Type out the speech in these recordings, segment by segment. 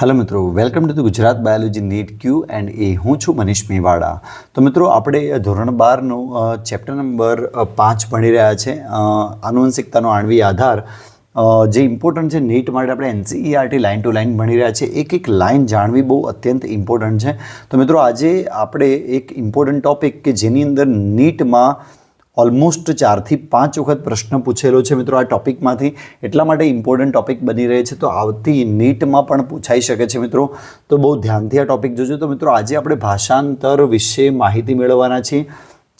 Hello મિત્રો welcome to Gujarat biology NEET Q and A હું છું મનીષ મેવાડા. તો મિત્રો, આપણે ધોરણ બારનું ચેપ્ટર નંબર પાંચ ભણી રહ્યા છે. આનુવંશિકતાનો આણવી આધાર. જે ઇમ્પોર્ટન્ટ છે નીટ માટે આપણે એનસીઈઆરટી લાઇન ટુ લાઇન ભણી રહ્યા છે એક એક લાઇન જાણવી બહુ અત્યંત ઇમ્પોર્ટન્ટ છે. તો મિત્રો, આજે આપણે એક ઇમ્પોર્ટન્ટ ટોપિક કે જેની અંદર નીટમાં ઓલમોસ્ટ ચારથી પાંચ વખત પ્રશ્ન પૂછેલો છે મિત્રો આ ટોપિકમાંથી. એટલા માટે ઇમ્પોર્ટન્ટ ટોપિક બની રહે છે, તો આવતી નીટમાં પણ પૂછાઈ શકે છે મિત્રો. તો બહુ ધ્યાનથી આ ટોપિક જોજો. તો મિત્રો આજે આપણે ભાષાંતર વિશે માહિતી મેળવવાના છીએ.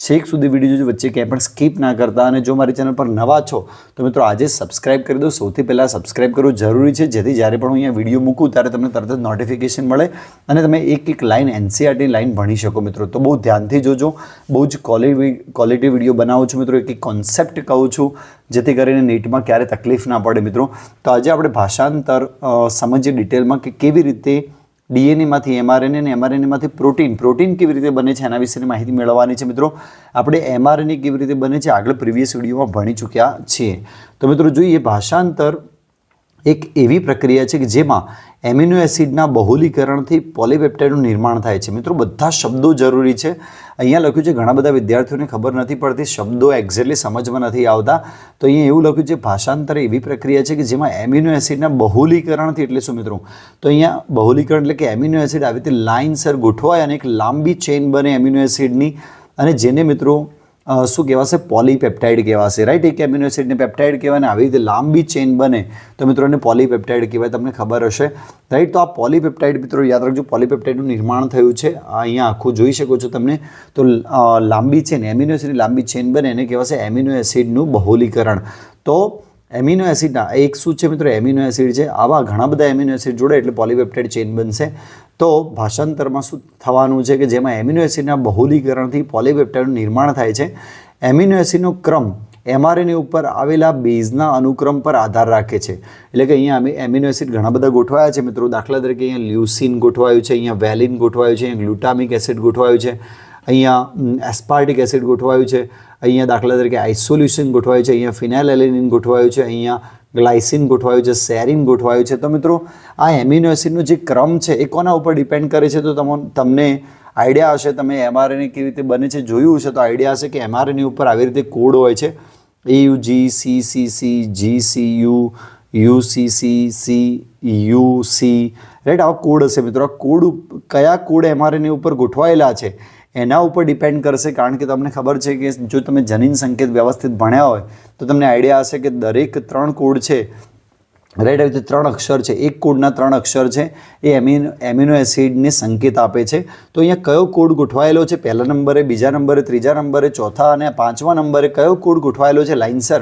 છેક સુધી વીડિયો જોજો, વચ્ચે ક્યાંય પણ સ્કીપ ના કરતા અને જો મારી ચેનલ પર નવા છો, તો મિત્રો આજે સબસ્ક્રાઇબ કરી દો. સૌથી પહેલાં સબસ્ક્રાઇબ કરવું જરૂરી છે. જેથી જ્યારે પણ હું અહીંયા વીડિયો મૂકું, ત્યારે તમને તરત જ નોટિફિકેશન મળે અને તમે એક એક લાઇન એનસીઆરટી લાઇન ભણી શકો મિત્રો. તો બહુ ધ્યાનથી જોજો. બહુ જ ક્વોલિટી ક્વોલિટી વીડિયો બનાવું છું મિત્રો. એક એક કોન્સેપ્ટ કહું છું, જેથી કરીને નેટમાં ક્યારે તકલીફ ના પડે મિત્રો. તો આજે આપણે ભાષાંતર સમજીએ ડિટેલમાં કે કેવી રીતે ડીએનએમાંથી એમઆરએનએ અને એમઆરએનએમાંથી પ્રોટીન પ્રોટીન કેવી રીતે બને છે એના વિશેની માહિતી મેળવવાની છે મિત્રો. આપણે એમઆરએનએ કેવી રીતે બને છે આગળ પ્રીવિયસ વિડીયોમાં ભણી ચૂક્યા છીએ. તો મિત્રો જોઈએ, ભાષાંતર એક એવી પ્રક્રિયા છે કે જેમાં એમિનો એસિડના બહુલીકરણથી પોલીપેપ્ટાઇડનું નિર્માણ થાય છે. મિત્રો, બધા શબ્દો જરૂરી છે. અહીંયા લખ્યું છે, ઘણા બધા વિદ્યાર્થીઓને ખબર નથી પડતી, શબ્દો એક્ઝેક્ટલી સમજમાં નથી આવતા. તો અહીંયા એવું લખ્યું છે, ભાષાંતર એવી પ્રક્રિયા છે કે જેમાં એમિનો એસિડના બહુલીકરણથી, એટલે શું મિત્રો? તો અહીંયા બહુલીકરણ એટલે કે એમિનો એસિડ આવી રીતે લાઇનસર ગોઠવાય અને એક લાંબી ચેઇન બને એમિનો એસિડની અને જેને મિત્રો શું કહેવાશે? પોલીપેપ્ટાઇડ કહેવાશે રાઈટ એક એમિનો એસિડને પેપ્ટાઇડ કહેવાય આવી રીતે લાંબી ચેઇન બને, તો મિત્રો એને પોલીપેપ્ટાઇડ કહેવાય, તમને ખબર હશે. રાઈટ તો આ પોલીપેપ્ટાઇડ મિત્રો યાદ રાખજો, પોલીપેપ્ટાઇડનું નિર્માણ થયું છે. અહીંયા આખું જોઈ શકો છો તમને. તો લાંબી ચેન એમ્યુનો એસિડની લાંબી ચેન બને, એને કહેવાશે એમિનો એસિડનું બહુલીકરણ. તો એમિનો એસિડના એક શું છે મિત્રો? એમિનો એસિડ છે. આવા ઘણા બધા એમિનો એસિડ જોડે એટલે પોલીપેપ્ટાઇડ ચેઇન બનશે. તો ભાષાંતરમાં શું થવાનું છે કે જેમાં એમિનો એસિડના બહુલીકરણથી પોલીપેપ્ટાઇડનું નિર્માણ થાય છે? એમિનો એસિડનો ક્રમ એમઆરએનએ ઉપર આવેલા બેઝના અનુક્રમ પર આધાર રાખે છે. એટલે કે અહીંયા એમિનો એસિડ ઘણા બધા ગોઠવાયા છે. મિત્રો, દાખલા તરીકે અહીંયા લ્યુસિન ગોઠવાયું છે, અહીંયા વેલિન ગોઠવાયું છે, અહીંયા ગ્લુટામિક એસિડ ગોઠવાયું છે, અહીંયા એસ્પાર્ટિક એસિડ ગોઠવાયું છે, અહીંયા દાખલા તરીકે આઇસોલ્યુશન ગોઠવાયું છે, અહીંયા ફિનાઇલ એલિનિન ગોઠવાયું છે, અહીંયા ગ્લાયસિન ગોઠવાયું છે, સેરિન ગોઠવાયું છે. તો મિત્રો, આ એમિનો એસિડનો જે ક્રમ છે, એ કોના ઉપર ડિપેન્ડ કરે છે? તો તમો તમને આઈડિયા હશે, તમે એમઆરએનએ કેવી રીતે બને છે, જોયું હશે, તો આઈડિયા હશે કે એમઆરએનએ ઉપર આવી રીતે કોડ હોય છે. A U G C C C G C U U C C C U C right આવા કોડ હશે મિત્રો. આ કોડ કયા કોડ એમઆરએનએ ઉપર ગોઠવાયેલા છે? એના ઉપર ડિપેન્ડ કરશે, કારણ કે તમને ખબર છે કે જો તમે જનીન સંકેત વ્યવસ્થિત ભણ્યા હોય, તો તમને આઈડિયા હશે કે દરેક ત્રણ કોડ છે રાઈટ આવી ત્રણ અક્ષર છે, એક કોડના ત્રણ અક્ષર છે, એ એમિનો એમિનો એસિડને સંકેત આપે છે. તો અહીંયા કયો કોડ ગોઠવાયેલો છે? પહેલા નંબરે, બીજા નંબરે, ત્રીજા નંબરે, ચોથા અને પાંચમા નંબરે કયો કોડ ગોઠવાયેલો છે? લાઇનસર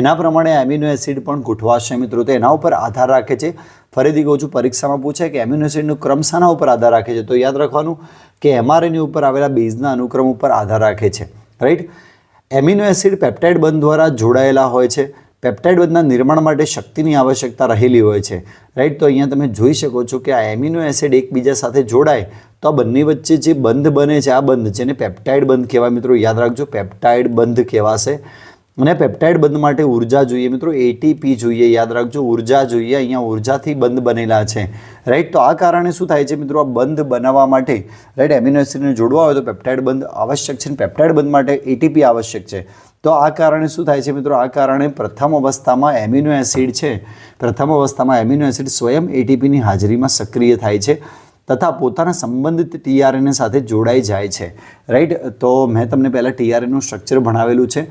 એના પ્રમાણે એમિનો એસિડ પણ ગોઠવાશે મિત્રો. તો એના ઉપર આધાર રાખે છે. ફરીથી કહું છું, પરીક્ષામાં પૂછે કે એમિનો એસિડનો ક્રમ શાના ઉપર આધાર રાખે છે? તો યાદ રાખવાનું કે એમઆરએનએ ઉપર આવેલા બેઝના અનુક્રમ ઉપર આધાર રાખે છે રાઈટ એમિનો એસિડ પેપ્ટાઇડ બંધ દ્વારા જોડાયેલા હોય છે. પેપ્ટાઇડ બંધના નિર્માણ માટે શક્તિની આવશ્યકતા રહેલી હોય છે રાઈટ તો અહીંયા તમે જોઈ શકો છો કે આ એમિનો એસિડ એકબીજા સાથે જોડાય તો આ બંને વચ્ચે જે બંધ બને છે, આ બંધ જેને પેપ્ટાઇડ બંધ કહેવાય. મિત્રો, યાદ રાખજો, પેપ્ટાઇડ બંધ કહેવાશે. અને પેપ્ટાઇડ બંધ માટે ઊર્જા જોઈએ. મિત્રો એટીપી જોઈએ. યાદ રાખજો, ઊર્જા જોઈએ. અહીંયા ઉર્જાથી બંધ બનેલા છે. રાઈટ તો આ કારણે શું થાય છે મિત્રો? આ બંધ બનાવવા માટે રાઈટ એમિનો એસિડને જોડવા હોય તો પેપ્ટાઇડ બંધ આવશ્યક છે અને પેપ્ટાઇડ બંધ માટે એટીપી આવશ્યક છે. તો આ કારણે શું થાય છે મિત્રો? આ કારણે પ્રથમ અવસ્થામાં એમિનો એસિડ છે. પ્રથમ અવસ્થામાં એમિનો એસિડ સ્વયં એટીપીની હાજરીમાં સક્રિય થાય છે તથા પોતાના સંબંધિત ટીઆરએનએ સાથે જોડાઈ જાય છે. રાઈટ તો મેં તમને પહેલાં ટીઆરએનનું સ્ટ્રક્ચર ભણાવેલું છે.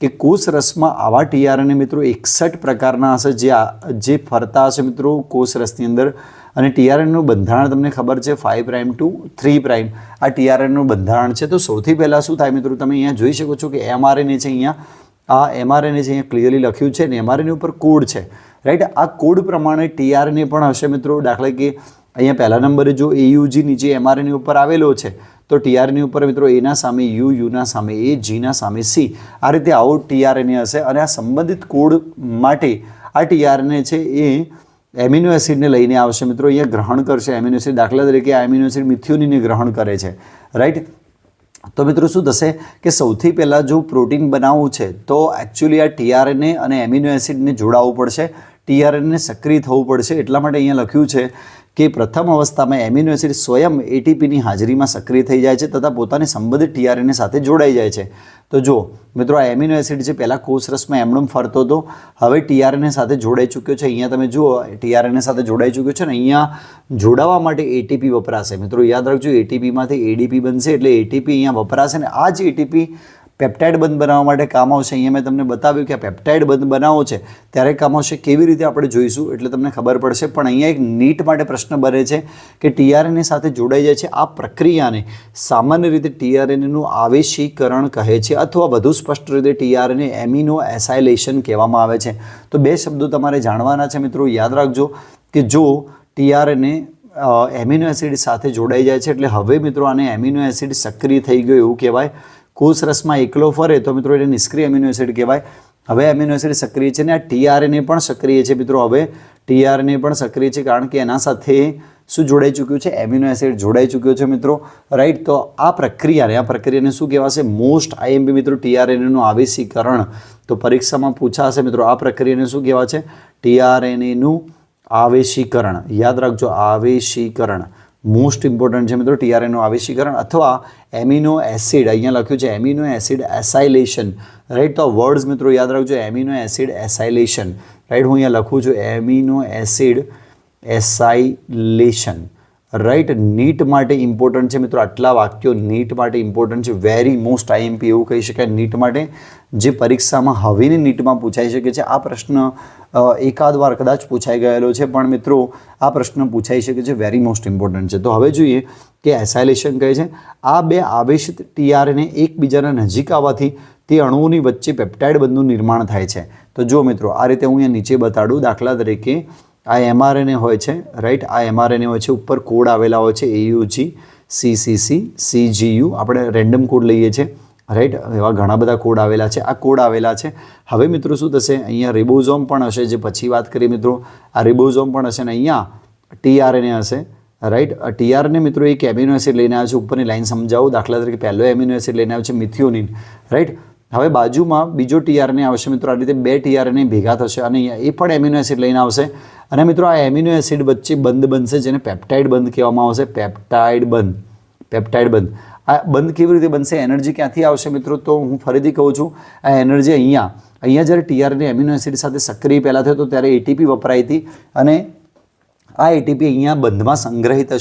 કે કોષ રસમાં આવા ટીઆરએનએ મિત્રો એકસઠ પ્રકારના હશે જે આ- જે ફરતા હશે મિત્રો કોષ રસની અંદર. અને ટીઆરએનનું બંધારણ તમને ખબર છે five prime to three prime આ ટીઆરએનનું બંધારણ છે. તો સૌથી પહેલાં શું થાય મિત્રો, તમે અહીંયા જોઈ શકો છો કે એમઆરએનએ છે અહીંયા. આ એમઆરએનએ છે અહીંયા ક્લિયરલી લખ્યું છે ને એમઆરએનએ ઉપર કોડ છે. રાઈટ આ કોડ પ્રમાણે ટીઆરએનએ પણ હશે મિત્રો. દાખલા કે અહીંયા પહેલા નંબરે જો એયુજી નીચે એમઆરએનએ ઉપર આવેલો છે તો ટીઆરની ઉપર મિત્રો એના સામે યુ, યુના સામે એ, જીના સામે સી. આ રીતે આવો ટીઆરએનએ હશે અને આ સંબંધિત કોડ માટે આ ટીઆરએનએ છે એ એમિનો એસિડને લઈને આવશે. મિત્રો, અહીંયા ગ્રહણ કરશે. એમિનો એસિડ દાખલા તરીકે આ એમિનો એસિડ મિથ્યુનીને ગ્રહણ કરે છે. રાઈટ તો મિત્રો, શું થશે કે સૌથી પહેલાં જો પ્રોટીન બનાવવું છે, તો એકચ્યુઅલી આ ટીઆરએનએ અને એમિનો એસિડને જોડાવવું પડશે. ટીઆરએનને સક્રિય થવું પડશે. એટલા માટે અહીંયા લખ્યું છે કે પ્રથમ અવસ્થામાં એમિનો એસિડ સ્વયં એટીપીની હાજરીમાં સક્રિય થઈ જાય છે તથા પોતાની સંબંધિત ટીઆરએનએ સાથે જોડાઈ જાય છે. તો જો મિત્રો, આ એમિનો એસિડ છે પહેલાં કોષરસમાં એમડમ ફરતો હતો, હવે ટીઆરએનએ સાથે જોડાઈ ચૂક્યો છે. અહીંયા તમે જુઓ ટીઆરએનએ સાથે જોડાઈ ચૂક્યો છે ને અહીંયા જોડાવા માટે એટીપી વપરાશે. મિત્રો, યાદ રાખજો એટીપીમાંથી એડીપી બનશે એટલે એટીપી અહીંયા વપરાશે ને આ જ એટીપી પેપ્ટાઇડ બંધ બનાવવા માટે કામ આવશે. અહીંયા મેં તમને બતાવ્યું કે પેપ્ટાઇડ બંધ બનાવો છે. ત્યારે કામ આવશે કેવી રીતે આપણે જોઈશું એટલે તમને ખબર પડશે. પણ અહીંયા એક નીટ માટે પ્રશ્ન બને છે કે ટીઆરએનએ સાથે જોડાઈ જાય છે. આ પ્રક્રિયાને સામાન્ય રીતે ટીઆરએનએનું આવેશીકરણ કહે છે અથવા વધુ સ્પષ્ટ રીતે ટીઆરએનએ એમિનો એસાઇલેશન કહેવામાં આવે છે. તો બે શબ્દો તમારે જાણવાના છે મિત્રો. યાદ રાખજો કે જો ટીઆરએનએ એમિનો એસિડ સાથે જોડાઈ જાય છે એટલે હવે મિત્રો આને એમિનો એસિડ સક્રિય થઈ ગયું એવું કહેવાય. કોષ રસમાં એકલો ફરે તો મિત્રો એને નિષ્ક્રિય એમિનો એસિડ કહેવાય. હવે એમિનો એસિડ સક્રિય છે ને આ ટીઆરએનએ પણ સક્રિય છે મિત્રો હવે. ટીઆરએનએ પણ સક્રિય છે કારણ કે એના સાથે શું જોડાઈ ચૂક્યું છે? એમિનો એસિડ જોડાઈ ચૂક્યો છે મિત્રો. રાઈટ તો આ પ્રક્રિયાને આ પ્રક્રિયાને શું કહેવાશે? મોસ્ટ આઈએમપી મિત્રો ટીઆરએનએનું આવેશીકરણ. તો પરીક્ષામાં પૂછાશે મિત્રો, આ પ્રક્રિયાને શું કહેવાય છે ટીઆરએનએનું આવેશીકરણ. યાદ રાખજો, આવેશીકરણ. મોસ્ટ ઇમ્પોર્ટન્ટ છે મિત્રો ટીઆરએનનું આવિષ્યકરણ અથવા એમિનો એસિડ. અહીંયા લખ્યું છે, એમિનો એસિડ એસાઇલેશન રાઈટ તો વર્ડ્સ મિત્રો યાદ રાખજો, એમિનો એસિડ એસાઇલેશન રાઈટ હું અહીંયા લખું છું, amino acid acylation right NEET માટે ઇમ્પોર્ટન્ટ છે મિત્રો, આટલા વાક્યો નીટ માટે ઇમ્પોર્ટન્ટ છે. વેરી મોસ્ટ આઈએમપી એવું કહી શકાય નીટ માટે. જે પરીક્ષામાં હવેની નીટમાં પૂછાઈ શકે છે. આ પ્રશ્ન એકાદ વાર કદાચ પૂછાઈ ગયેલો છે, પણ મિત્રો, આ પ્રશ્ન પૂછાઈ શકે છે. વેરી મોસ્ટ ઇમ્પોર્ટન્ટ છે. તો હવે જોઈએ કે એસાઇલેશન કહે છે. આ બે આવેશિત ટીઆરએને એકબીજાના નજીક આવવાથી તે અણુઓની વચ્ચે પેપ્ટાઇડ બંધનું નિર્માણ થાય છે. તો જો મિત્રો, આ રીતે હું અહીંયા નીચે બતાડું. દાખલા તરીકે આ એમઆરએનએ હોય છે રાઈટ આ એમઆરએનએ હોય છે, ઉપર કોડ આવેલા હોય છે એયુજી સીસીસી સીજીયુ આપણે રેન્ડમ કોડ લઈએ છીએ રાઈટ એવા ઘણા બધા કોડ આવેલા છે. આ કોડ આવેલા છે. હવે મિત્રો શું થશે? અહીંયા રિબોઝોમ પણ હશે, જે પછી વાત કરીએ મિત્રો. આ રિબોઝોમ પણ હશે ને અહીંયા ટીઆરએનએ હશે રાઈટ ટીઆરએનએ મિત્રો એક એમિનો એસિડ લઈને આવ્યો છે, ઉપરની લાઈન સમજાવું. દાખલા તરીકે પહેલો એમિનો એસિડ લઈને આવ્યો છે મિથિયોનિન રાઈટ હવે બાજુમાં બીજો ટીઆરએનએ આવશે મિત્રો, આ રીતે બે ટીઆરએનએ ભેગા થશે અને એ પણ એમિનો એસિડ લઈને આવશે. અને મિત્રો, આ એમિનો એસિડ વચ્ચે બંધ બનશે, જેને પેપ્ટાઇડ બંધ કહેવામાં આવશે. પેપ્ટાઇડ બંધ. પેપ્ટાઇડ બંધ. આ બંધ કેવી રીતે બનશે? એનર્જી ક્યાંથી આવશે મિત્રો? તો હું ફરીથી કહું છું, આ એનર્જી અહીંયા. અહીંયા જ્યારે ટીઆરએનએ એમિનો એસિડ સાથે સક્રિય પહેલાં થયો, તો ત્યારે એટીપી વપરાઈ હતી અને આ એટીપી અહીંયા બંધમાં સંગ્રહિત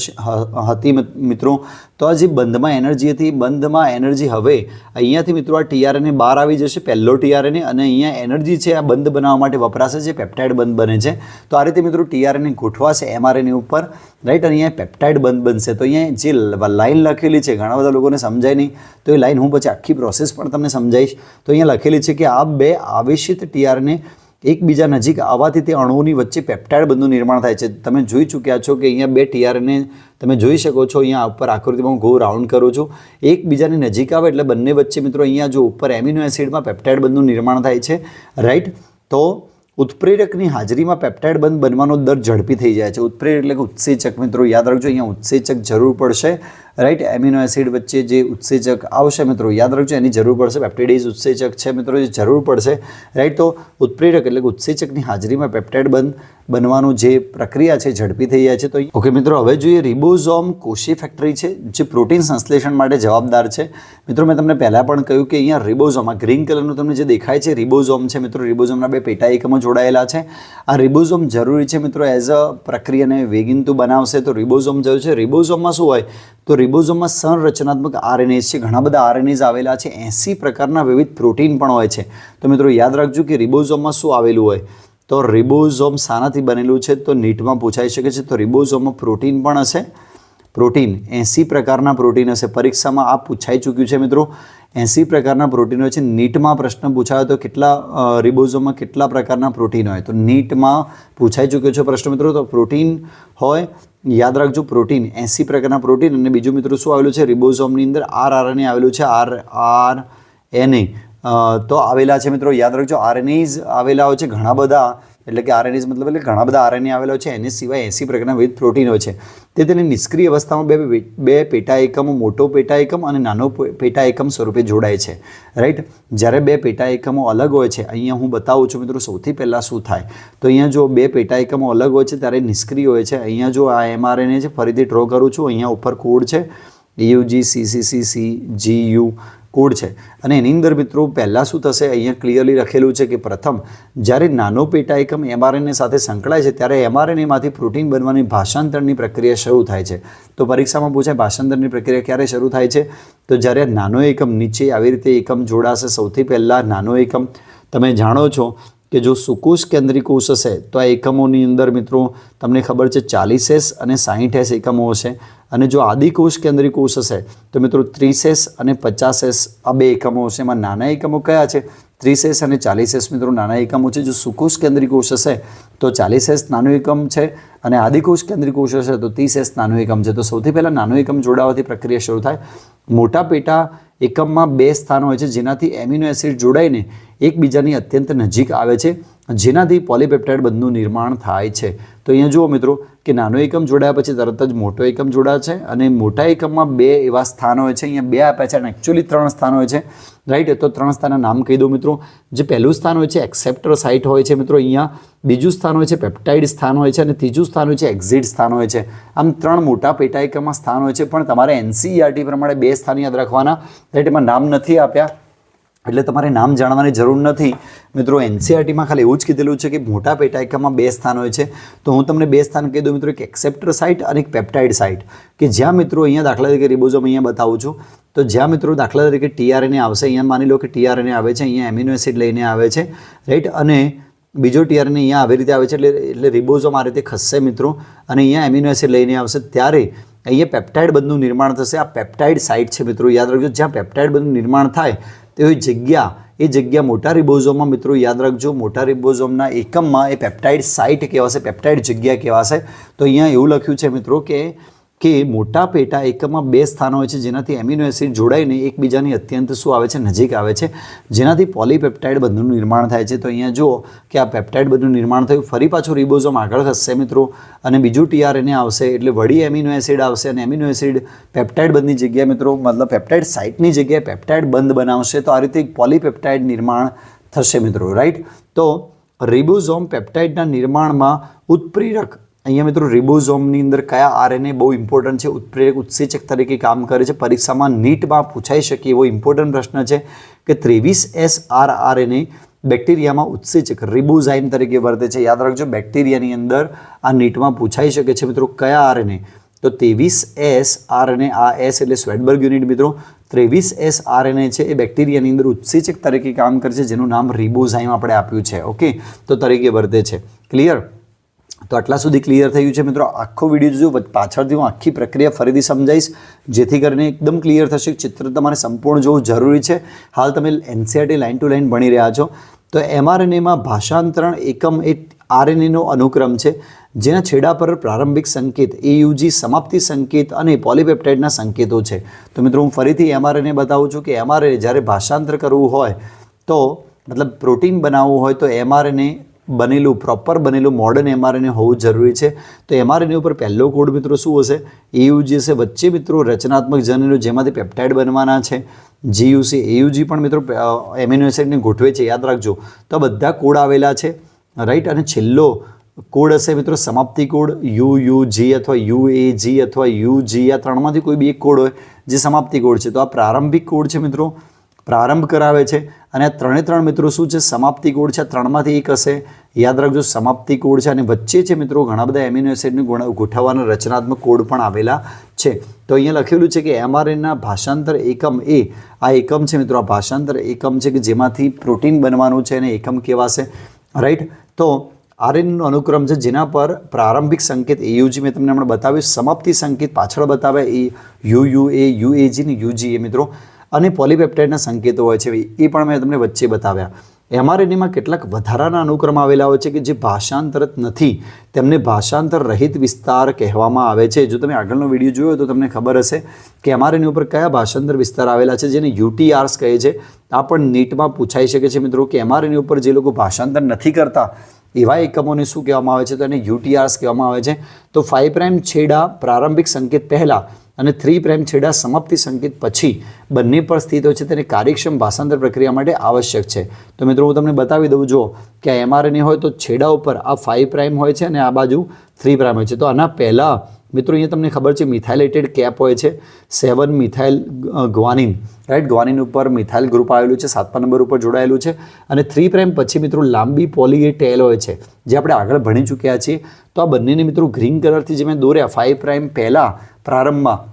હતી મિત્રો. તો આ જે બંધમાં એનર્જી હતી, બંધમાં એનર્જી હવે અહીંયાથી મિત્રો આ ટીઆરએનએ બહાર આવી જશે, પહેલો ટીઆરએનએ અને અહીંયા એનર્જી છે આ બંધ બનાવવા માટે વપરાશે જે પેપ્ટાઇડ બંધ બને છે. તો આ રીતે મિત્રો ટીઆરએનએ ગોઠવાશે એમઆરએનએ ઉપર. રાઈટ અને અહીંયા પેપ્ટાઇડ બંધ બનશે. તો અહીંયા જે લાઈન લખેલી છે, ઘણા બધા લોકોને સમજાય નહીં. તો એ લાઇન હું પછી આખી પ્રોસેસ પણ તમને સમજાવીશ તો અહીંયા લખેલી છે કે આ બે આવેશિત ટીઆરએનએ એકબીજા નજીક આવવાથી તે અણુઓની વચ્ચે પેપ્ટાઇડ બંધનું નિર્માણ થાય છે. તમે જોઈ ચૂક્યા છો કે અહીંયા બે ટીઆરએનએ, તમે જોઈ શકો છો અહીંયા ઉપર આકૃતિમાં હું ગો રાઉન્ડ કરું છું. એકબીજાની નજીક આવે એટલે બંને વચ્ચે મિત્રો અહીંયા જો ઉપર એમિનો એસિડમાં પેપ્ટાઇડ બંધનું નિર્માણ થાય છે. રાઈટ તો ઉત્પ્રેરકની હાજરીમાં પેપ્ટાઇડ બંધ બનવાનો દર ઝડપી થઈ જાય છે. ઉત્પ્રેરક એટલે કે ઉત્સેચક મિત્રો, યાદ રાખજો, અહીંયા ઉત્સેચક જરૂર પડશે. રાઈટ એમિનો એસિડ વચ્ચે જે ઉત્સેચક આવશે મિત્રો, યાદ રાખજો, એની જરૂર પડશે પેપ્ટેડીઝ ઉત્સેચક છે મિત્રો જે જરૂર પડશે. રાઈટ તો ઉત્પ્રેરક એટલે કે ઉત્સેચકની હાજરીમાં પેપ્ટાઇડ બંધ બનવાનું જે પ્રક્રિયા છે, ઝડપી થઈ જાય છે. તો ઓકે મિત્રો, હવે જોઈએ રિબોઝોમ કોષી ફેક્ટરી છે, જે પ્રોટીન સંશ્લેષણ માટે જવાબદાર છે. મિત્રો, મેં તમને પહેલાં પણ કહ્યું કે અહીંયા રિબોઝોમ આ ગ્રીન કલરનું તમને જે દેખાય છે રિબોઝોમ છે મિત્રો રિબોઝોમના બે પેટા એકમો જોડાયેલા છે. આ રિબોઝોમ જરૂરી છે મિત્રો એઝ અ પ્રક્રિયાને તો બનાવશે. તો રિબોઝોમ જરૂર છે. રિબોઝોમમાં શું હોય? તો રિબોઝોમમાં સંરચનાત્મક આરએનએસ છે. ઘણા બધા આરએનએસ આવેલા છે. એંસી પ્રકારના વિવિધ પ્રોટીન પણ હોય છે. તો મિત્રો યાદ રાખજો કે રિબોઝોમમાં શું આવેલું હોય? તો રિબોઝોમ શાનાથી બનેલું છે. તો નીટમાં પૂછાઈ શકે છે. તો રિબોઝોમમાં પ્રોટીન પણ હશે. પ્રોટીન, એંસી પ્રકારના પ્રોટીન હશે. પરીક્ષામાં આ પૂછાઈ ચૂક્યું છે મિત્રો. એંસી પ્રકારના પ્રોટીન હોય છે. નીટમાં પ્રશ્ન પૂછાયો તો કેટલા રિબોઝોમાં કેટલા પ્રકારના પ્રોટીન હોય? તો નીટમાં પૂછાઈ ચૂક્યો છે પ્રશ્ન મિત્રો. તો પ્રોટીન હોય, યાદ રાખજો પ્રોટીન, એંસી પ્રકારના પ્રોટીન અને બીજું મિત્રો શું આવેલું છે? રિબોઝોમની અંદર આર આરએનએ આવેલું છે. આર આર, એને તો આવેલા છે મિત્રો. યાદ રાખજો આરએનએઝ આવેલા હોય છે. ઘણા બધા એટલે કે આરએનએસ મતલબ એટલે ઘણા બધા આરએનએ આવેલો છે, એને સિવાય એંસી પ્રકારના વિવિધ પ્રોટીનો છે. તે તેની નિષ્ક્રિય અવસ્થામાં બે બે- પેટા એકમો મોટો પેટા એકમ અને નાનો પેટા એકમ સ્વરૂપે જોડાય છે. રાઈટ? જ્યારે બે પેટા એકમો અલગ હોય છે, અહીંયા હું બતાવું છું મિત્રો સૌથી પહેલાં શું થાય. તો અહીંયા જો બે પેટા એકમો અલગ હોય છે, ત્યારે નિષ્ક્રિય હોય છે. અહીંયા જો આ એમઆરએનએ છે, ફરીથી ડ્રો કરું છું, અહીંયા ઉપર કોડ છે. UG C C G U code છે. અને એની અંદર મિત્રો પહેલાં શું થશે? અહીંયા ક્લિયરલી લખેલું છે કે પ્રથમ, જ્યારે નાનો પેટા એકમ એમઆરએનએ સાથે સંકળાય છે, ત્યારે એમઆરએનએમાંથી પ્રોટીન બનવાની ભાષાંતરની પ્રક્રિયા શરૂ થાય છે. તો પરીક્ષામાં પૂછાય ભાષાંતરની પ્રક્રિયા ક્યારે શરૂ થાય છે? તો જ્યારે નાનો એકમ નીચે આવી રીતે એકમ જોડાશે, સૌથી પહેલાં નાનો એકમ. તમે જાણો છો કે જો સુકોષ કેન્દ્રી કોષ હશે, તો આ એકમોની અંદર મિત્રો તમને ખબર છે ચાલીસ એસ અને સાહીઠ એસ એકમો હશે. અને જો આદિકોષ કેન્દ્રી કોષ હશે, તો મિત્રો ત્રીસ એસ અને પચાસ એસ આ બે એકમો હશે. એમાં નાના એકમો કયા છે? ત્રીસેસ અને ચાલીસેસ મિત્રો નાના એકમો છે. જો સુકોષ કેન્દ્રી કોષ હશે, તો ચાલીસ એસ નાનો એકમ છે અને આદિકોષ કેન્દ્રી કોષ હશે, તો ત્રીસ એસ નાનો એકમ છે. તો સૌથી પહેલાં નાનો એકમ જોડાવાથી પ્રક્રિયા શરૂ થાય. મોટા પેટા એકમમાં બે સ્થાનો હોય છે, જેનાથી એમિનો એસિડ જોડાઈને એકબીજાની અત્યંત નજીક આવે છે. જેનાથી પોલીપેપ્ટાઇડ બંધનું નિર્માણ થાય છે. તો અહીંયા જુઓ મિત્રો કે નાનો એકમ જોડાયા પછી તરત જ મોટો એકમ જોડાય છે અને મોટા એકમમાં બે એવા સ્થાનો હોય છે. અહીંયા બે આપ્યા છે અને એકચ્યુઅલી ત્રણ સ્થાનો હોય છે. રાઈટ તો ત્રણ સ્થાનના નામ કહી દો મિત્રો. જે પહેલું સ્થાન હોય છે એક્સેપ્ટર સાઇટ હોય છે મિત્રો અહીંયા. બીજું સ્થાન હોય છે પેપ્ટાઇડ સ્થાન હોય છે અને ત્રીજું સ્થાન હોય છે એક્ઝિટ સ્થાન હોય છે. આમ ત્રણ મોટા પેટા એકમમાં સ્થાન હોય છે. પણ તમારે એનસીઈઆરટી પ્રમાણે બે સ્થાન યાદ રાખવાના. રાઈટ એમાં નામ નથી આપ્યા. એટલે તમારે નામ જાણવાની જરૂર નથી. મિત્રો એનસીઆરટીમાં ખાલી એવું જ કીધેલું છે કે મોટા પેટાયકામાં બે સ્થાન હોય છે. તો હું તમને બે સ્થાન કહી દઉં, મિત્રો, એક એક્સેપ્ટર સાઇટ અને એક પેપ્ટાઇડ સાઇટ. કે જ્યાં, મિત્રો, અહીંયા દાખલા તરીકે રિબોઝોમ અહીંયા બતાવું છું. તો જ્યાં, મિત્રો, દાખલા તરીકે ટીઆરએનએ આવશે, અહીંયા માની લો કે ટીઆરએનએ આવે છે, અહીંયા એમિનો એસિડ લઈને આવે છે રાઈટ અને બીજો ટીઆરએનએ અહીંયા આવી રીતે આવે છે, એટલે એટલે રિબોઝોમ આ રીતે ખસશે, મિત્રો. અને અહીંયા એમિનો એસિડ લઈને આવશે. ત્યારે અહીંયા પેપ્ટાઇડ બંધનું નિર્માણ થશે. આ પેપ્ટાઇડ સાઇટ છે, મિત્રો, યાદ રાખજો. જ્યાં પેપ્ટાઇડ બંધનું નિર્માણ થાય તેવી જગ્યા, એ જગ્યા મોટા રિબોઝોમમાં મિત્રો યાદ રાખજો, મોટા રિબોઝોમના એકમમાં એ પેપ્ટાઇડ સાઇટ કહેવાશે, પેપ્ટાઇડ જગ્યા કહેવાશે. તો અહીંયા એવું લખ્યું છે મિત્રો કે કે મોટા પેટા એકમમાં બે સ્થાનો હોય છે, જેનાથી એમિનો એસિડ જોડાઈને એકબીજાની અત્યંત શું આવે છે, નજીક આવે છે. જેનાથી પોલીપેપ્ટાઇડ બંધનું નિર્માણ થાય છે. તો અહીંયા જુઓ કે આ પેપ્ટાઇડ બંધનું નિર્માણ થયું. ફરી પાછું રિબોઝોમ આગળ ખસશે મિત્રો. અને બીજું ટીઆરએનએ આવશે, એટલે વળી એમિનો એસિડ આવશે. અને એમિનો એસિડ પેપ્ટાઇડ બંધની જગ્યાએ મિત્રો, મતલબ પેપ્ટાઇડ સાઇટની જગ્યાએ પેપ્ટાઇડ બંધ બનાવશે. તો આ રીતે પોલીપેપ્ટાઇડ નિર્માણ થશે મિત્રો રાઈટ તો રિબોઝોમ પેપ્ટાઇડના નિર્માણમાં ઉત્પ્રેરક અહીંયા મિત્રો રિબોઝોમની અંદર કયા આરએનએ બહુ ઇમ્પોર્ટન્ટ છે? ઉત્પ્રેરક ઉત્સેચક તરીકે કામ કરે છે. પરીક્ષામાં નીટમાં પૂછાઈ શકે એવો ઇમ્પોર્ટન્ટ પ્રશ્ન છે કે ત્રેવીસ એસ આર આરએનએ બેક્ટેરિયામાં ઉત્સેચક રિબોઝાઇમ તરીકે વર્તે છે. યાદ રાખજો, બેક્ટેરિયાની અંદર આ નીટમાં પૂછાઈ શકે છે મિત્રો કયા આરએનએ તો ત્રેવીસ એસ આરએનએ આ એસ એટલે સ્વેડબર્ગ યુનિટ મિત્રો. ત્રેવીસ એસ આરએનએ છે એ બેક્ટેરિયાની અંદર ઉત્સેચક તરીકે કામ કરે છે, જેનું નામ રિબોઝાઇમ આપણે આપ્યું છે. ઓકે તો તરીકે વર્તે છે. ક્લિયર તો આટલા સુધી ક્લિયર થયું છે મિત્રો. આખો વીડિયો જો પાછળથી હું આખી પ્રક્રિયા ફરીથી સમજાવીશ. જેથી કરીને એકદમ ક્લિયર થશે. ચિત્ર તમારે સંપૂર્ણ જોવું જરૂરી છે. હાલ તમે એનસીઆરટી લાઇન ટુ લાઇન ભણી રહ્યા છો. તો એમઆરએનએમાં ભાષાંતરણ એકમ એ આરએનએનો અનુક્રમ છે. જેના છેડા પર પ્રારંભિક સંકેત એયુજી સમાપ્તિ સંકેત અને પોલીપેપ્ટાઇડના સંકેતો છે. તો મિત્રો, હું ફરીથી એમઆરએનએ બતાવું છું કે એમઆરએનએ જ્યારે ભાષાંતર કરવું હોય, તો મતલબ પ્રોટીન બનાવવું હોય, તો એમઆરએનએ બનેલું પ્રોપર બનેલું મોડર્ન એમઆરએનએ હોવું જરૂરી છે. તો એમઆરએનએ ઉપર પહેલો કોડ મિત્રો શું હશે? એયુજી હશે. વચ્ચે મિત્રો રચનાત્મક જનીનો જેમાંથી પેપ્ટાઇડ બનવાના છે. જીયુસી એયુજી પણ મિત્રો એમિનો એસિડને ગોઠવે છે. યાદ રાખજો. તો બધા કોડ આવેલા છે. રાઈટ અને છેલ્લો કોડ હશે મિત્રો સમાપ્તિ કોડ યુ યુ જી અથવા યુ એ જી અથવા યુ જી આ ત્રણમાંથી કોઈ બી એક કોડ હોય, જે સમાપ્તિ કોડ છે. તો આ પ્રારંભિક કોડ છે મિત્રો. પ્રારંભ કરાવે છે. અને ત્રણે ત્રણ મિત્રો શું છે? સમાપ્તિ કોડ છે. ત્રણમાંથી એક હશે. યાદ રાખજો, સમાપ્તિ કોડ છે. અને વચ્ચે છે મિત્રો, ઘણા બધા એમિનો એસિડને ગોઠવવાના રચનાત્મક કોડ પણ આવેલા છે. તો અહીંયા લખેલું છે કે એમઆરએનના ભાષાંતર એકમ એ, આ એકમ છે મિત્રો, આ ભાષાંતર એકમ છે કે જેમાંથી પ્રોટીન બનવાનું છે અને એકમ કહેવાશે રાઈટ તો આરએનનો અનુક્રમ છે જેના પર પ્રારંભિક સંકેત એયુજી મેં તમને હમણાં બતાવ્યું. સમાપ્તિ સંકેત પાછળ બતાવે A U U A U A G ને યુજી એ મિત્રો. અને પોલીપેપ્ટાઇડના સંકેતો હોય છે. એ પણ મેં તમને વચ્ચે બતાવ્યા. એમઆરએનએમાં કેટલાક વધારાના અનુક્રમ આવેલા હોય છે કે જે ભાષાંતરત નથી. તેમને ભાષાંતર રહિત વિસ્તાર કહેવામાં આવે છે. જો તમે આગળનો વીડિયો જોયો તો તમને ખબર હશે કે એમઆરએનએ ઉપર કયા ભાષાંતર વિસ્તાર આવેલા છે, જેને યુટીઆર્સ કહે છે. આ પણ નીટમાં પૂછાઈ શકે છે મિત્રો કે એમઆરએનએ ઉપર જે લોકો ભાષાંતર નથી કરતા, એવા એકમોને શું કહેવામાં આવે છે? તો એને યુટીઆર્સ કહેવામાં આવે છે. તો ફાઇવ પ્રાઇમ છેડા પ્રારંભિક સંકેત પહેલાં અને થ્રી પ્રાઇમ છેડા સમાપ્તિ સંકેત પછી બંને પર સ્થિત હોય છે તેને કાર્યક્ષમ ભાષાંતર પ્રક્રિયા માટે આવશ્યક છે. તો મિત્રો, હું તમને બતાવી દઉં, જો કે એમઆરએનએ હોય તો છેડા ઉપર આ ફાઇવ પ્રાઇમ હોય છે અને આ બાજુ થ્રી પ્રાઇમ હોય છે. તો આના પહેલાં મિત્રો, અહીંયા તમને ખબર છે મિથાઇલેટેડ કેપ હોય છે seven methyl guanine right guanine ઉપર મિથાઇલ ગ્રુપ આવેલું છે, સાતમા નંબર ઉપર જોડાયેલું છે. અને થ્રી પ્રાઇમ પછી મિત્રો, લાંબી પોલી એ ટેલ હોય છે, જે આપણે આગળ ભણી ચૂક્યા છીએ. તો આ બંનેને મિત્રો ગ્રીન કલરથી જે મેં દોર્યા ફાઇવ પ્રાઇમ પહેલાં પ્રારંભમાં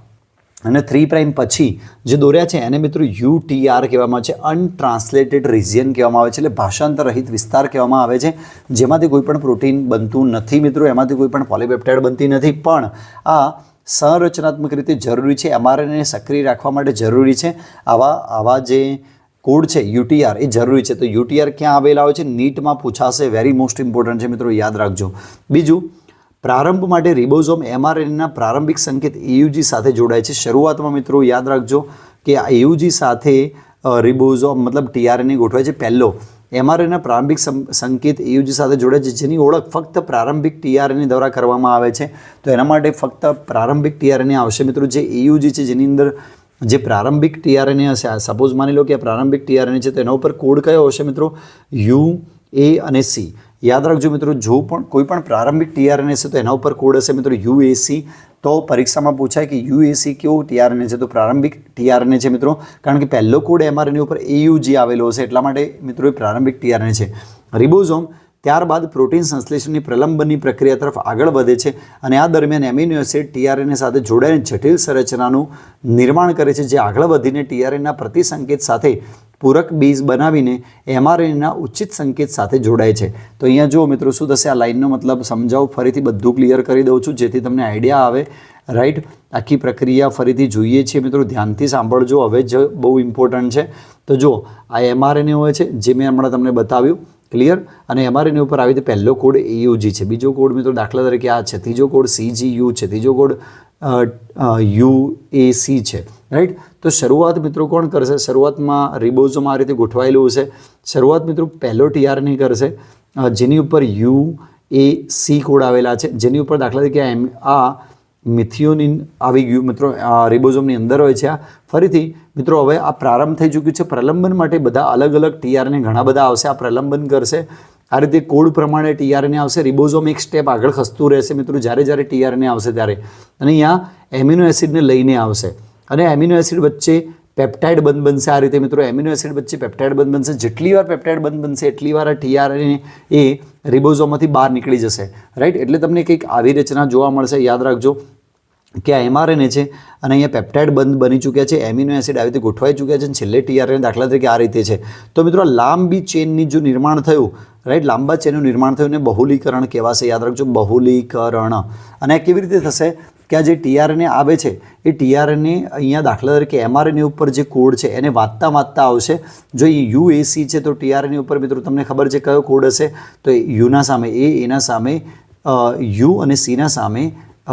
અને થ્રી પ્રાઇમ પછી જે દોર્યા છે એને મિત્રો યુટીઆર કહેવામાં આવે છે, અનટ્રાન્સલેટેડ રિઝિયન કહેવામાં આવે છે, એટલે ભાષાંતર રહિત વિસ્તાર કહેવામાં આવે છે, જેમાંથી કોઈ પણ પ્રોટીન બનતું નથી મિત્રો, એમાંથી કોઈ પણ પોલીપેપ્ટાઇડ બનતી નથી, પણ આ સંરચનાત્મક રીતે જરૂરી છે, એમઆરએનએને સક્રિય રાખવા માટે જરૂરી છે, આવા આવા જે કોડ છે યુટીઆર એ જરૂરી છે, તો યુટીઆર ક્યાં આવેલા હોય છે, નીટમાં પૂછાશે વેરી મોસ્ટ ઇમ્પોર્ટન્ટ છે મિત્રો, યાદ રાખજો. બીજું પ્રારંભ માટે રિબોઝોમ એમઆરએનએના પ્રારંભિક સંકેત એયુજી સાથે જોડાય છે. શરૂઆતમાં મિત્રો યાદ રાખજો કે આ એયુજી સાથે રિબોઝોમ મતલબ ટીઆરએનએ ગોઠવાય છે. પહેલો એમઆરએનના પ્રારંભિક સંકેત એયુજી સાથે જોડાય છે, જેની ઓળખ ફક્ત પ્રારંભિક ટીઆરએનએ દ્વારા કરવામાં આવે છે. તો એના માટે ફક્ત પ્રારંભિક ટીઆરએનએ આવશે મિત્રો. જે એયુજી છે, જેની અંદર જે પ્રારંભિક ટીઆરએનએ હશે સપોઝ માની લો કે આ પ્રારંભિક ટીઆરએનએ છે, તો એના ઉપર કોડ કયો હશે મિત્રો? યુ એ અને સી યાદ રાખજો મિત્રો, જો પણ કોઈ પણ પ્રારંભિક ટીઆરએન છે તો એના ઉપર કોડ હશે. મિત્રો, યુએસી તો પરીક્ષામાં પૂછાય કે યુએસી કેવો ટીઆરએન છે. તો પ્રારંભિક ટીઆરએન છે મિત્રો, કારણ કે પહેલો કોડ એમઆરએનએ ઉપર એયુજી આવેલો હશે, એટલા માટે મિત્રો એ પ્રારંભિક ટીઆરએન છે. રિબોઝોમ ત્યારબાદ પ્રોટીન સંશ્લેષણની પ્રલંબનની પ્રક્રિયા તરફ આગળ વધે છે અને આ દરમિયાન એમિનો એસિડ ટીઆરએનએ સાથે જોડાઈને જટિલ સંરચનાનું નિર્માણ કરે છે, જે આગળ વધીને ટીઆરએનના પ્રતિસંકેત સાથે પૂરક બેઝ બનાવીને એમઆરએનના ઉચિત સંકેત સાથે જોડાય છે. તો અહીંયા જુઓ મિત્રો, શું થશે? આ લાઇનનો મતલબ સમજાવું, ફરીથી બધું ક્લિયર કરી દઉં છું, જેથી તમને આઈડિયા આવે. રાઈટ આખી પ્રક્રિયા ફરીથી જોઈએ છીએ મિત્રો, ધ્યાનથી સાંભળજો. હવે જ બહુ ઇમ્પોર્ટન્ટ છે. તો જુઓ, આ એમઆરએનએ હોય છે, જે મેં હમણાં તમને બતાવ્યું. ક્લિયર અને એમઆરએનએ ઉપર આવી રીતે પહેલો કોડ એયુજી છે. બીજો કોડ મિત્રો દાખલા તરીકે આ છે. ત્રીજો કોડ સીજીયુ છે. ત્રીજો કોડ યુ એ સી છે રાઈટ તો શરૂઆત મિત્રો કોણ કરશે? શરૂઆતમાં રિબોઝોમ આ રીતે ગોઠવાયેલું હશે. શરૂઆત મિત્રો પહેલો ટીઆરએનએ કરશે. જેની ઉપર યુ એ સી કોડ આવેલા છે. જેની ઉપર દાખલા તરીકે એમ, આ મિથિયોનિન આવી ગયું મિત્રો રિબોઝોમની અંદર હોય છે આ. ફરીથી મિત્રો હવે આ પ્રારંભ થઈ ચૂક્યું છે. પ્રલંબન માટે બધા અલગ અલગ ટીઆરને ઘણા બધા આવશે. આ પ્રલંબન કરશે. આ રીતે કોડ પ્રમાણે ટીઆરએનએ આવશે. રિબોઝોમ એક સ્ટેપ આગળ ખસતું રહેશે મિત્રો. જ્યારે જ્યારે ટીઆરએનએ આવશે ત્યારે. અને અહીંયા એમિનો એસિડને લઈને આવશે. અને એમિનો એસિડ વચ્ચે પેપ્ટાઇડ બંધ બનશે. આ રીતે મિત્રો એમિનો એસિડ વચ્ચે પેપ્ટાઇડ બંધ બનશે. જેટલી વાર પેપ્ટાઇડ બંધ બનશે, એટલી વાર આ ટીઆરએનએ એ રિબોઝોમમાંથી બહાર નીકળી જશે. રાઈટ એટલે તમને કંઈક આવી રચના જોવા મળશે. યાદ રાખજો. કે આ એમઆરએનએ છે અને અહીંયા પેપ્ટાઇડ બંધ બની ચૂક્યા છે, એમિનો એસિડ આવી રીતે ગોઠવાઈ ચૂક્યા છે અને છેલ્લે ટીઆરએન દાખલા તરીકે આ રીતે છે. તો મિત્રો લાંબી ચેનની જો નિર્માણ થયું રાઈટ લાંબા ચેનનું નિર્માણ થયું ને બહુલીકરણ કહેવાશે, યાદ રાખજો, બહુલીકરણ. અને કેવી રીતે થશે કે આ જે ટીઆરએનએ આવે છે, એ ટીઆરએનએ અહીંયા દાખલા તરીકે એમઆરએનએ ઉપર જે કોડ છે, એને વાંચતા વાંચતા આવશે. જો એ યુએસી છે, તો ટીઆરએનએ ઉપર મિત્રો તમને ખબર છે કયો કોડ હશે? તો એ યુના સામે, એ એના સામે યુ અને સીના સામે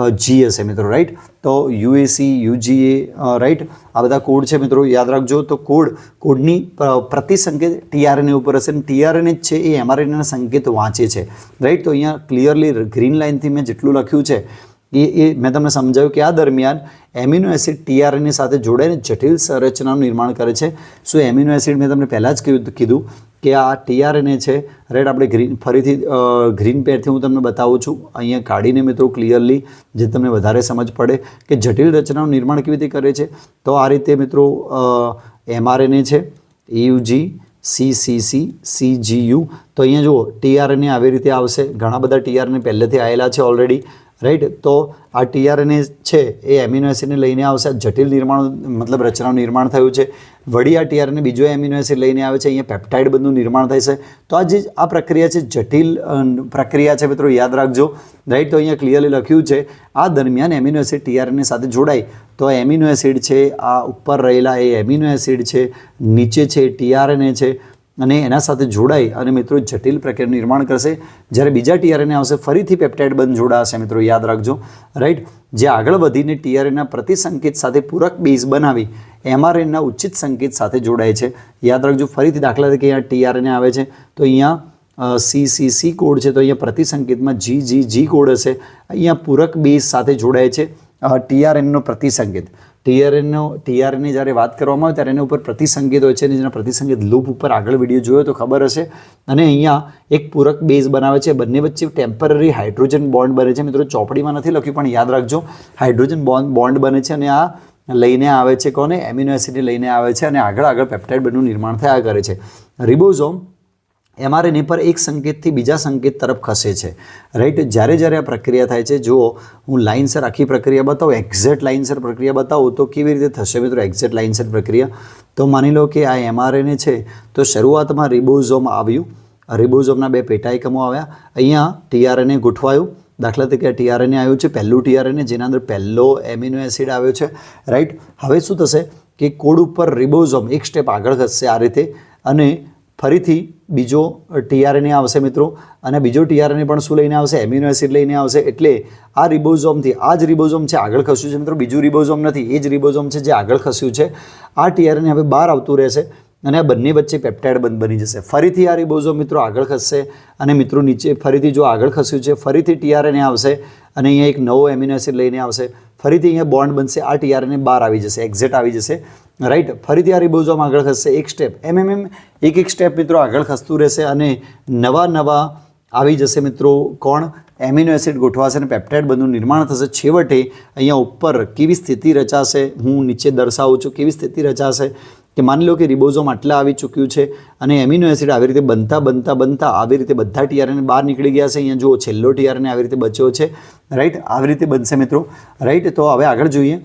જી હશે મિત્રો રાઈટ તો યુએસી યુજીએ રાઈટ આ બધા કોડ છે મિત્રો, યાદ રાખજો. તો કોડ કોડની પ્ર- પ્રતિસંકેત ટીઆરએનએ ઉપર હશે અને ટીઆરએનએ જ છે એ એમઆરએનએના સંકેત વાંચે છે. રાઈટ તો અહીંયા ક્લિયરલી ગ્રીન લાઇનથી મેં જેટલું લખ્યું છે, એ એ મેં તમને સમજાવ્યું કે આ દરમિયાન એમિનો એસિડ ટીઆરએનએ સાથે જોડાઈને જટિલ સંરચનાનું નિર્માણ કરે છે. સો એમિનો એસિડ મેં તમને પહેલાં જ કીધું. કે આ ટીઆરએનએ છે. રાઈટ આપણે ગ્રીન ફરીથી ગ્રીન પેરથી હું તમને બતાવું છું. અહીંયા કાઢીને મિત્રો ક્લિયરલી જે તમને વધારે સમજ પડે કે જટિલ રચનાનું નિર્માણ કેવી રીતે કરે છે. તો આ રીતે મિત્રો એમઆરએનએ છે, એયુજી, સીસીસી, સીજીયુ. તો અહીંયા જુઓ, ટીઆરએનએ આવી રીતે આવશે. ઘણા બધા ટીઆરએનએ પહેલેથી આવેલા છે ઓલરેડી રાઈટ તો આ ટીઆરએનએ છે, એ એમિનો એસિડને લઈને આવશે. જટિલ નિર્માણ, મતલબ રચનાનું નિર્માણ થયું છે. વળી આ ટીઆરએનએ બીજો એમિનો એસિડ લઈને આવે છે, અહીંયા પેપ્ટાઇડ બંધનું નિર્માણ થાય છે. તો આ જે આ પ્રક્રિયા છે જટિલ પ્રક્રિયા છે મિત્રો, યાદ રાખજો. રાઈટ, તો અહીંયા ક્લિયરલી લખ્યું છે, આ દરમિયાન એમિનો એસિડ ટીઆરએનએ સાથે જોડાય. તો એમિનો એસિડ છે, આ ઉપર રહેલા એ એમિનો એસિડ છે, નીચે છે ટીઆરએનએ છે, અને એના સાથે જોડાઈ અને મિત્રો જટિલ પ્રક્રિયાનું નિર્માણ કરશે. જ્યારે બીજા ટીઆરએનએ આવશે, ફરીથી પેપ્ટાઇડ બંધ જોડાશે, મિત્રો, યાદ રાખજો. રાઈટ, જે આગળ વધીને ટીઆરએનના પ્રતિસંકેત સાથે પૂરક બેઝ બનાવી એમઆરએનના ઉચિત સંકેત સાથે જોડાય છે. યાદ રાખજો, ફરીથી દાખલા તરીકે અહીંયા ટીઆરએનએ આવે છે. તો અહીંયા સી સી સી કોડ છે, તો અહીંયા પ્રતિસંકેતમાં જી જી જી કોડ હશે. અહીંયા પૂરક બેઝ સાથે જોડાય છે ટીઆરએનનો પ્રતિસંકેત ટીઆરએનનો ટીઆરએનની જ્યારે વાત કરવામાં આવે, ત્યારે એના ઉપર પ્રતિસંકેત હોય છે અને જેના પ્રતિસંકેત લૂપ ઉપર આગળ વીડિયો જોયો તો ખબર હશે. અને અહીંયા એક પૂરક બેઝ બનાવે છે, બંને વચ્ચે ટેમ્પરરી હાઇડ્રોજન બોન્ડ બને છે. મિત્રો, ચોપડીમાં નથી લખ્યું, પણ યાદ રાખજો, હાઇડ્રોજન બોન્ડ બોન્ડ બને છે અને આ લઈને આવે છે કોને? એમિનો એસિડ લઈને આવે છે અને આગળ આગળ પેપ્ટાઇડ બંધનું નિર્માણ થયા કરે છે. રિબોઝોમ એમઆરએનએ પર એક સંકેતથી બીજા સંકેત તરફ ખસે છે. રાઈટ? જ્યારે જ્યારે આ પ્રક્રિયા થાય છે, જુઓ, હું લાઇનસર આખી પ્રક્રિયા બતાવું એક્ઝેક્ટ લાઇનસર પ્રક્રિયા બતાવું, તો કેવી રીતે થશે મિત્રો એક્ઝેક્ટ લાઇનસર પ્રક્રિયા? તો માની લો કે આ એમઆરએનએ છે, તો શરૂઆતમાં રિબોઝોમ આવ્યું. રિબોઝોમના બે પેટા એકમો આવ્યા. અહીંયા ટીઆરએનએ ગોઠવાયું. દાખલા તરીકે ટીઆરએનએ આવ્યું છે, પહેલું ટીઆરએનએ જેના અંદર પહેલો એમિનો એસિડ આવ્યો છે, રાઈટ? હવે શું થશે કે કોડ ઉપર રિબોઝોમ એક સ્ટેપ આગળ ખસશે આ રીતે અને ફરીથી બીજો ટીઆરએનએ આવશે મિત્રો અને બીજો ટીઆરએનએ પણ શું લઈને આવશે? એમિનો એસિડ લઈને આવશે. એટલે આ રિબોઝોમથી આ જ રિબોઝોમ છે આગળ ખસ્યું છે મિત્રો. બીજું રિબોઝોમ નથી. એ જ રિબોઝોમ છે જે આગળ ખસ્યું છે. આ ટીઆરએનએ હવે બહાર આવતું રહેશે. અને આ બંને વચ્ચે પેપ્ટાઇડ બંધ બની જશે. ફરીથી આ રિબોઝો મિત્રો આગળ ખસશે અને મિત્રો નીચે ફરીથી જો આગળ ખસ્યું છે, ફરીથી ટીઆરએનએ આવશે અને અહીંયા એક નવો એમિનો એસિડ લઈને આવશે. ફરીથી અહીંયા બોન્ડ બનશે, આ ટીઆરએનએ બહાર આવી જશે એક્ઝેટ આવી જશે. રાઈટ ફરીથી આ રિબોઝોમ આગળ ખસશે. એક સ્ટેપ એમ એમ એમ એક એક સ્ટેપ મિત્રો આગળ ખસતું રહેશે અને નવા નવા આવી જશે મિત્રો કોણ? એમિનો એસિડ ગોઠવાશે અને પેપ્ટાઇડ બંધનું નિર્માણ થશે. છેવટે અહીંયા ઉપર કેવી સ્થિતિ રચાશે? હું નીચે દર્શાવું છું, કેવી સ્થિતિ રચાશે? કે માની લો કે રિબોઝોમ આટલા આવી ચૂક્યું છે અને એમિનો એસિડ આવી રીતે બનતા બનતા બનતા આવી રીતે બધા ટીઆરએને બહાર નીકળી ગયા છે, અહીંયા જુઓ છેલ્લો ટીઆરએને આવી રીતે બચ્યો છે રાઈટ આવી રીતે બનશે મિત્રો રાઈટ તો હવે આગળ જોઈએ.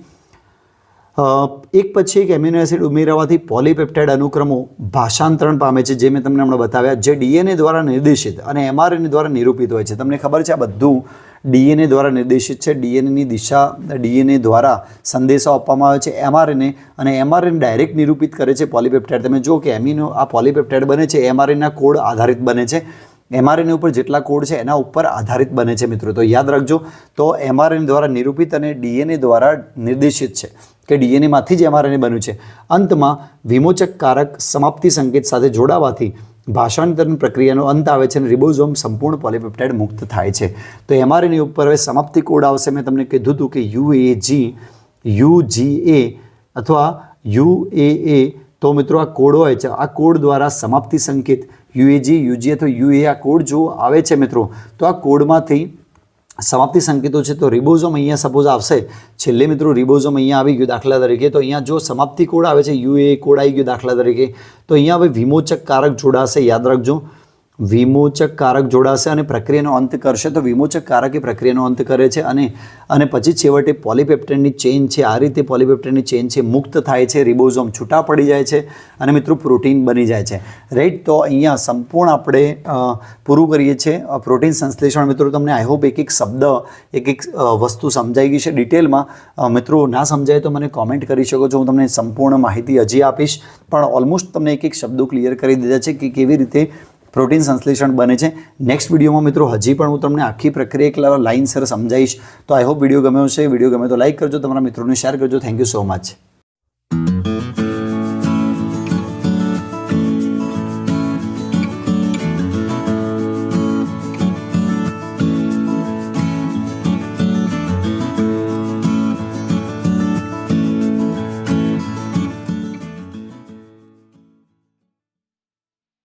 એક પછી એક એમિનો એસિડ ઉમેરવાથી પોલીપેપ્ટાઇડ અનુક્રમો ભાષાંતરણ પામે છે, જે મેં તમને હમણાં બતાવ્યા, જે ડીએનએ દ્વારા નિર્દેશિત અને એમઆરએનએ દ્વારા નિરૂપિત હોય છે. તમને ખબર છે આ બધું ડીએનએ દ્વારા નિર્દેશિત છે. ડીએનએની દિશા, ડીએનએ દ્વારા સંદેશો આપવામાં આવે છે. એમઆરએનએ અને એમઆરએન ડાયરેક્ટ નિરૂપિત કરે છે પોલીપેપ્ટાઇડ. તમે જો કે એમિનો આ પોલીપેપ્ટાઇડ બને છે. એમઆરએનના કોડ આધારિત બને છે. એમઆરએનએ ઉપર જેટલા કોડ છે એના ઉપર આધારિત બને છે મિત્રો. તો યાદ રાખજો, તો એમઆરએન દ્વારા નિરૂપિત અને ડીએનએ દ્વારા નિર્દેશિત છે કે ડીએનએમાંથી જ એમઆરએનએ બન્યું છે. અંતમાં વિમોચક કારક સમાપ્તિ સંકેત સાથે જોડાવાથી ભાષાંતરણ પ્રક્રિયાનો અંત આવે છે અને રિબોઝોમ સંપૂર્ણ પોલિપેપ્ટાઇડ મુક્ત થાય છે. તો એમઆરએનએ ઉપર હવે સમાપ્તિ કોડ આવશે. મેં તમને કીધું હતું કે યુએજી, યુજીએ અથવા યુએએ. તો મિત્રો આ કોડ હોય છે. આ કોડ દ્વારા સમાપ્તિ સંકેત યુએજી, યુજી અથવા યુએ આ કોડ જો આવે છે મિત્રો, તો આ કોડમાંથી સમાપ્તિ સંકેતો છે, તો રિબોઝોમ અહીંયા સપોઝ આવશે. છેલ્લે મિત્રો રિબોઝોમ અહીંયા આવી ગયું દાખલા તરીકે. તો અહીંયા જો સમાપ્તિ કોડ આવે છે યુએ કોડ આવી ગયો દાખલા તરીકે, તો અહીંયા હવે વિમોચક કારક જોડાશે. યાદ રાખજો. વિમોચક કારક જોડાશે અને પ્રક્રિયાનો અંત કરશે, તો વિમોચક કારક એ પ્રક્રિયાનો અંત કરે છે અને અને પછી છેવટે પોલીપેપ્ટાઇડની ચેઇન છે, આ રીતે પોલીપેપ્ટાઇડની ચેઇન છે, મુક્ત થાય છે, રિબોઝોમ છૂટા પડી જાય છે અને મિત્રો પ્રોટીન બની જાય છે. રાઈટ તો અહીંયા સંપૂર્ણ આપણે પૂરું કરીએ છીએ. પ્રોટીન સંશ્લેષણ મિત્રો તમને આઈ હોપ એક એક શબ્દ એક એક વસ્તુ સમજાઈ ગઈ છે ડિટેલમાં. મિત્રો ના સમજાય તો મને કોમેન્ટ કરી શકો છો, હું તમને સંપૂર્ણ માહિતી હજી આપીશ. પણ ઓલમોસ્ટ તમને એક એક શબ્દો ક્લિયર કરી દીધા છે કે કેવી રીતે પ્રોટીન સંશ્લેષણ બને છે. નેક્સ્ટ વિડીયોમાં મિત્રો, હજી પણ હું તમને આખી પ્રક્રિયા એક લાઈન સર સમજાવીશ. તો આઈ હોપ વીડિયો ગમ્યો છે વીડિયો ગમે તો લાઈક કરજો, તમારા મિત્રોને શેર કરજો. Thank you so much